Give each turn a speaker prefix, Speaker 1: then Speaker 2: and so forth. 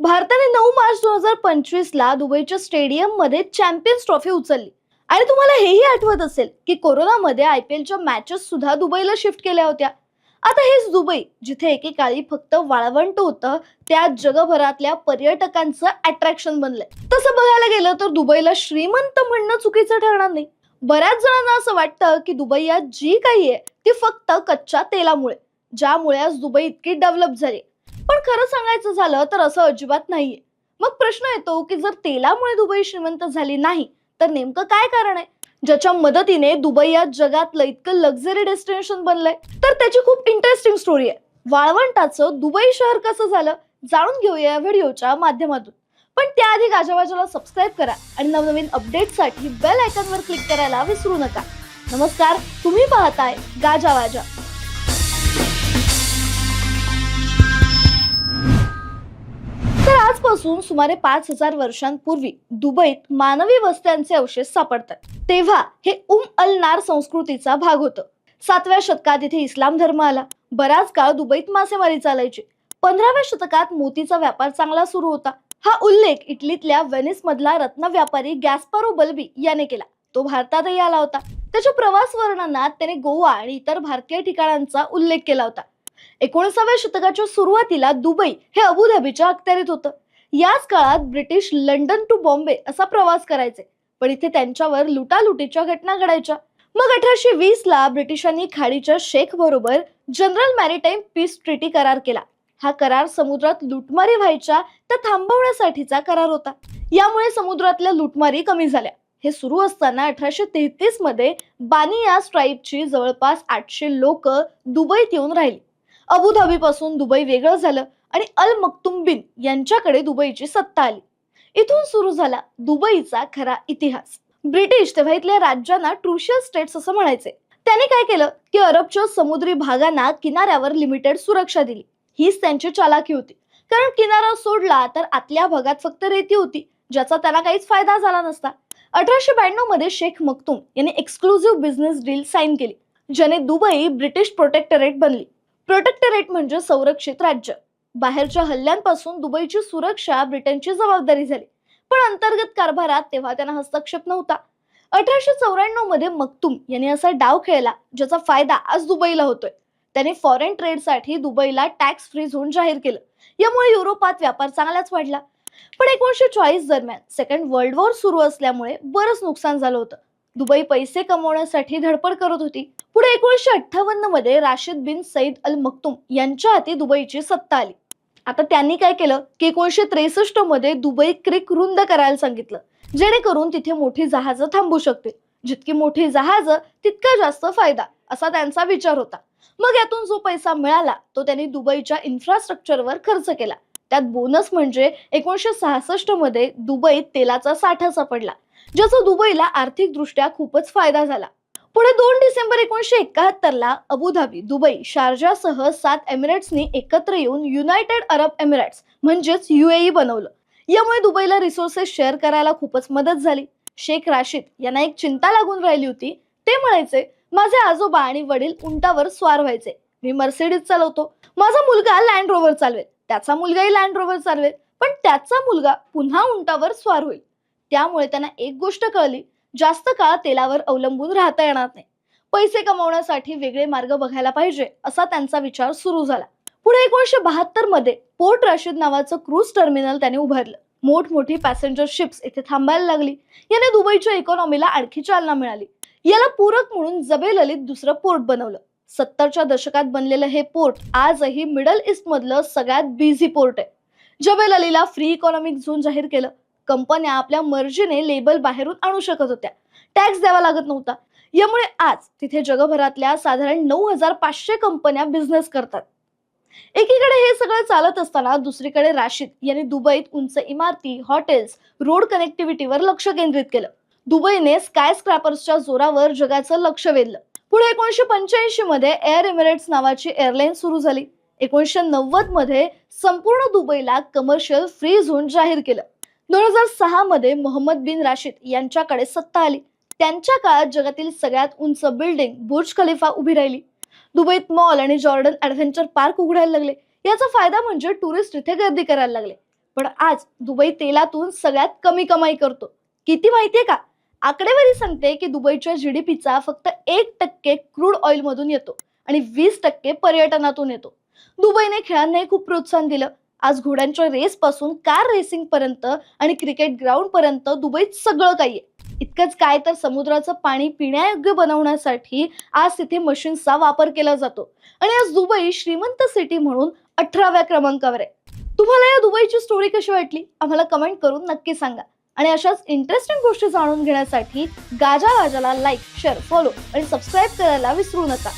Speaker 1: भारताने नऊ मार्च दोन हजार पंचवीस ला दुबईच्या स्टेडियममध्ये चॅम्पियन्स ट्रॉफी उचलली. आणि तुम्हाला हेही आठवत असेल की कोरोनामध्ये आय पी एलच्या मॅचेस सुद्धा दुबईला शिफ्ट केल्या होत्या. आता हेच दुबई जिथे एकेकाळी फक्त वाळवंट होतं त्या जगभरातल्या पर्यटकांचं अट्रॅक्शन बनलंय. तसं बघायला गेलं तर दुबईला श्रीमंत म्हणणं चुकीचं ठरणार नाही. बऱ्याच जणांना असं वाटतं की दुबई आज जी काही आहे ती फक्त कच्च्या तेलामुळे. ज्यामुळे आज दुबई इतकी डेव्हलप झाली. पण खरं सांगायचं झालं तर असं अजिबात नाहीये. मग प्रश्न येतो की जर तेलामुळे दुबई श्रीमंत झाली नाही तर नेमकं काय कारण आहे? ज्याच्या मदतीने दुबई या जगातलं इतकं लक्झरी डेस्टिनेशन बनलंय. तर त्याची खूप इंटरेस्टिंग स्टोरी आहे. वाळवंटाचं दुबई शहर कसं झालं जाणून घेऊया या व्हिडिओच्या माध्यमातून. पण त्याआधी गाजावाजाला सबस्क्राईब करा आणि नवनवीन अपडेटसाठी बेल आयकॉनवर क्लिक करायला विसरू नका. नमस्कार तुम्ही पाहताय गाजावाजा. आजपासून सुमारे पाच हजार वर्षांपूर्वी दुबईत मानवी वस्त्यांचे अवशेष सापडतात. तेव्हा हे उम अल नार संस्कृतीचा भाग होतं. सातव्या शतकात इथे इस्लाम धर्म आला. बराच काळ दुबईत मासेमारी चालायची. पंधराव्या शतकात मोतीचा व्यापार चांगला सुरू होता. हा उल्लेख इटलीतल्या व्हेनिस मधला रत्न व्यापारी गॅस्पारो बल्बी याने केला. तो भारतातही आला होता. त्याच्या प्रवास वर्णनात त्याने गोवा आणि इतर भारतीय ठिकाणांचा उल्लेख केला होता. एकोणीसाव्या शतकाच्या सुरुवातीला दुबई हे अबुधाबीच्या अखत्यारीत होतं. याच काळात ब्रिटिश लंडन टू बॉम्बे असा प्रवास करायचे. पण इथे त्यांच्यावर लुटालुटीच्या घटना घडायच्या. मग अठराशे वीस ला ब्रिटिशांनी खाडीच्या शेख बरोबर जनरल मॅरिटाईम पीस ट्रिटी करार केला. हा करार समुद्रात लुटमारी व्हायच्या त्या थांबवण्यासाठीचा करार होता. यामुळे समुद्रातल्या लुटमारी कमी झाल्या. हे सुरू असताना अठराशे तेहतीसमध्ये बानिया स्ट्राईपची जवळपास आठशे लोक दुबईत येऊन राहिली. अबुधाबीपासून दुबई वेगळं झालं आणि अल मक्तुम बिन यांच्याकडे दुबईची सत्ता आली. इथून सुरू झाला दुबईचा खरा इतिहास. ब्रिटिश तेव्हा इथल्या राज्यांना ट्रुशियल स्टेट्स असं म्हणायचे. त्याने काय केलं? की अरबच्या समुद्री भागांना किनाऱ्यावर लिमिटेड सुरक्षा दिली. हीच त्यांची चालाकी होती. कारण किनारा सोडला तर आतल्या भागात फक्त रेती होती ज्याचा त्यांना काहीच फायदा झाला नसता. अठराशे ब्याण्णवमध्ये शेख मक्तुम यांनी एक्सक्लुझिव्ह बिझनेस डील साईन केली ज्याने दुबई ब्रिटिश प्रोटेक्टरेट बनली. प्रोटेक्टरेट म्हणजे संरक्षित राज्य. बाहेरच्या हल्ल्यांपासून दुबईची सुरक्षा ब्रिटनची जबाबदारी झाली. पण अंतर्गत कारभारात तेव्हा त्यांना हस्तक्षेप नव्हता. अठराशे चौऱ्याण्णवमध्ये मक्तुम यांनी असा डाव खेळला ज्याचा फायदा आज दुबईला होतोय. त्याने फॉरेन ट्रेडसाठी दुबईला टॅक्स फ्री झोन जाहीर केलं. यामुळे युरोपात व्यापार चांगलाच वाढला. पण एकोणीशे चाळीस दरम्यान सेकंड वर्ल्ड वॉर सुरू असल्यामुळे बरंच नुकसान झालं होतं. दुबई पैसे कमवण्यासाठी धडपड करत होती. पुढे एकोणीसशे अठ्ठावन्नमध्ये राशिद बिन सईद अल मक्तुम यांच्या हाती दुबईची सत्ता आली. आता त्यांनी काय केलं? की एकोणीसशे त्रेसष्टमध्ये दुबई क्रिक रुंद करायला सांगितलं. जेणेकरून तिथे मोठी जहाजं थांबू शकतील. जितकी मोठी जहाजं तितका जास्त फायदा असा त्यांचा विचार होता. मग यातून जो पैसा मिळाला तो त्यांनी दुबईच्या इन्फ्रास्ट्रक्चरवर खर्च केला. त्यात बोनस म्हणजे एकोणीसशे सहासष्टमध्ये दुबईत तेलाचा साठा सापडला ज्याचा दुबईला आर्थिकदृष्ट्या खूपच फायदा झाला. पुढे दोन डिसेंबर एकोणीसशे एकाहत्तर ला अबुधाबी दुबई शारजासह सात एमिरेट्सनी एकत्र येऊन युनायटेड अरब एमिरेट्स म्हणजेच युएई बनवलं. यामुळे दुबईला रिसोर्सेस शेअर करायला खूपच मदत झाली. शेख राशीद यांना एक चिंता लागून राहिली होती. ते म्हणायचे माझे आजोबा आणि वडील उंटावर स्वार व्हायचे. मी मर्सिडीज चालवतो. माझा मुलगा लँड रोव्हर चालवेल. त्याचा मुलगाही लँड रोव्हर चालवेल. पण त्याचा मुलगा पुन्हा उंटावर स्वार होईल. त्यामुळे त्यांना एक गोष्ट कळली. जास्त काळ तेलावर अवलंबून राहता येणार नाही. पैसे कमवण्यासाठी वेगळे मार्ग बघायला पाहिजे असा त्यांचा विचार सुरू झाला. पुढे एकोणीसशे बहात्तरमध्ये पोर्ट रशीद नावाचं क्रूज टर्मिनल त्याने उभारलं. मोठमोठी पॅसेंजर शिप्स इथे थांबायला लागली. याने दुबईच्या इकॉनॉमीला आणखी चालना मिळाली. याला पूरक म्हणून जबे ललित दुसरं पोर्ट बनवलं. सत्तरच्या दशकात बनलेलं हे पोर्ट आजही मिडल ईस्ट मधलं सगळ्यात बिझी पोर्ट आहे. जबेल अलीला फ्री इकॉनॉमिक झोन जाहीर केलं. कंपन्या आपल्या मर्जीने लेबल बाहेरून आणू शकत होत्या. टॅक्स द्यावा लागत नव्हता. यामुळे आज तिथे जगभरातल्या साधारण नऊ हजार पाचशे कंपन्या बिझनेस करतात. एकीकडे हे सगळं चालत असताना दुसरीकडे राशीद यांनी दुबईत उंच इमारती हॉटेल्स रोड कनेक्टिव्हिटीवर लक्ष केंद्रित केलं. दुबईने स्काय स्क्रॅपर्सच्या जोरावर जगाचं लक्ष वेधलं. पुढे एकोणीशे पंच्याऐंशी मध्ये एअर एमिरेट्स नावाची एअरलाईन सुरू झाली. एकोणीसशे नव्वदमध्ये संपूर्ण दुबईला कमर्शियल फ्री झोन जाहीर केलं. दोन हजार सहा मध्ये मोहम्मद बिन राशीद यांच्याकडे सत्ता आली. त्यांच्या काळात जगातील सगळ्यात उंच बिल्डिंग बुर्ज खलिफा उभी राहिली. दुबईत मॉल आणि जॉर्डन ऍडव्हेंचर पार्क उघडायला लागले. याचा फायदा म्हणजे टुरिस्ट इथे गर्दी करायला लागले. पण आज दुबई तेलातून सगळ्यात कमी कमाई करतो. किती माहितीये का? आकडेवारी सांगते की दुबईच्या जीडीपीचा फक्त एक टक्के क्रूड ऑइल मधून येतो आणि वीस टक्के पर्यटनातून येतो. दुबईने खेळांनाही खूप प्रोत्साहन दिलं. आज घोड्यांच्या रेस पासून कार रेसिंग पर्यंत आणि क्रिकेट ग्राउंड पर्यंत दुबईत सगळं काही आहे. इतकंच काय तर समुद्राचं पाणी पिण्यायोग्य बनवण्यासाठी आज तिथे मशीन्सचा वापर केला जातो. आणि आज दुबई श्रीमंत सिटी म्हणून अठराव्या क्रमांकावर आहे. तुम्हाला या दुबईची स्टोरी कशी वाटली? आम्हाला कमेंट करून नक्की सांगा. आणि अशाच इंटरेस्टिंग गोष्टी जाणून घेण्यासाठी गाजा गाजाला लाईक शेअर फॉलो आणि सबस्क्राईब करायला विसरू नका.